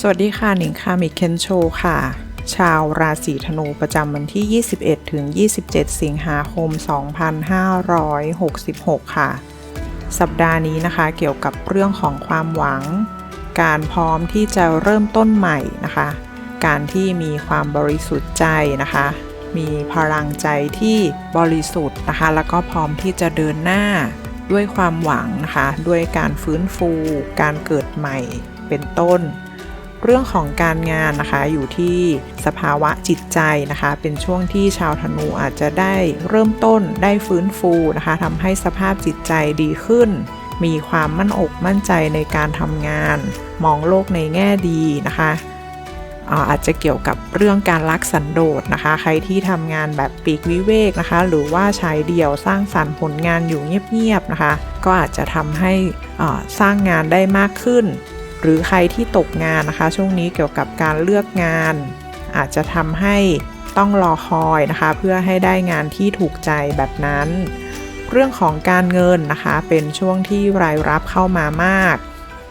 สวัสดีค่ะหนิงคามิเคนโชค่ะ ชาวราศีธนูประจำวันที่ 21 ถึง 27 สิงหาคม 2566 ค่ะ สัปดาห์นี้นะคะเกี่ยวกับเรื่องของความหวัง การพร้อมที่จะเริ่มต้นใหม่นะคะ การที่มีความบริสุทธิ์ใจนะคะ มีพลังใจที่บริสุทธิ์นะคะ แล้วก็พร้อมที่จะเดินหน้าด้วยความหวังนะคะ ด้วยการฟื้นฟู การเกิดใหม่เป็นต้น เรื่องของการงานนะคะ อยู่ที่สภาวะจิตใจนะคะ เป็นช่วงที่ชาวธนูอาจจะได้เริ่มต้นได้ฟื้นฟูนะคะทำให้สภาพจิตใจดีขึ้น มีความมั่นอกมั่นใจในการทำงาน มองโลกในแง่ดีนะคะอาจจะเกี่ยวกับเรื่องการรักสันโดษนะคะ ใครที่ทำงานแบบปีกวิเวกนะคะ หรือว่าใชายเดี่ยวสร้างสรรค์ผลงานอยู่เงียบๆนะคะ ก็อาจจะทำให้สร้างงานได้มากขึ้น หรือใครที่ตกงานนะคะ ช่วงนี้เกี่ยวกับการเลือกงาน อาจจะทำให้ต้องรอคอยนะคะ เพื่อให้ได้งานที่ถูกใจแบบนั้น เรื่องของการเงินนะคะ เป็นช่วงที่รายรับเข้ามามาก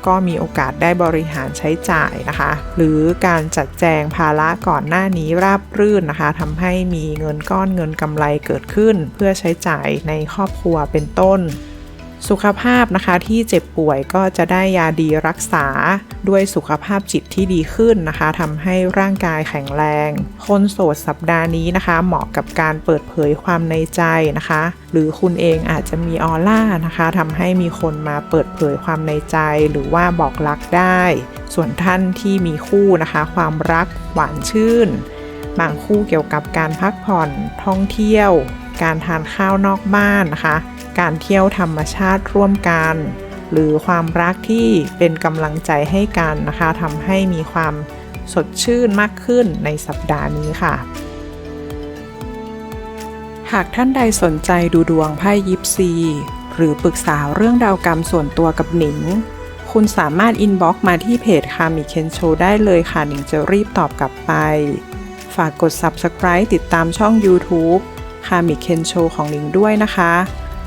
ก็มีโอกาสได้บริหารใช้จ่ายนะคะ หรือการจัดแจงภาระก่อนหน้านี้ราบรื่นนะคะทำให้มีเงินก้อนเงินกำไรเกิดขึ้น เพื่อใช้จ่ายในครอบครัวเป็นต้น สุขภาพนะคะที่เจ็บป่วยก็จะได้ยาดีรักษา ด้วยสุขภาพจิตที่ดีขึ้นนะคะทำให้ร่างกายแข็งแรง คนโสดสัปดาห์นี้นะคะ เหมาะกับการเปิดเผยความในใจนะคะ หรือคุณเองอาจจะมีออร่านะคะทำให้มีคนมาเปิดเผยความในใจ หรือว่าบอกรักได้ ส่วนท่านที่มีคู่นะคะ ความรักหวานชื่น บางคู่เกี่ยวกับการพักผ่อนท่องเที่ยว การทานข้าวนอกบ้านนะคะ การเที่ยวธรรมชาติร่วมกัน หรือความรักที่เป็นกำลังใจให้กันนะคะทำให้มีความสดชื่นมากขึ้นในสัปดาห์นี้ค่ะ หากท่านใดสนใจดูดวงไพ่ยิปซี หรือปรึกษาเรื่องดาวกรรมส่วนตัวกับหนิง คุณสามารถอินบ็อกมาที่เพจคามิเคนโชได้เลยค่ะ หนิงจะรีบตอบกลับไป ฝากกด Subscribe ติดตามช่อง YouTube คามิเคนโชของหนิงด้วยนะคะ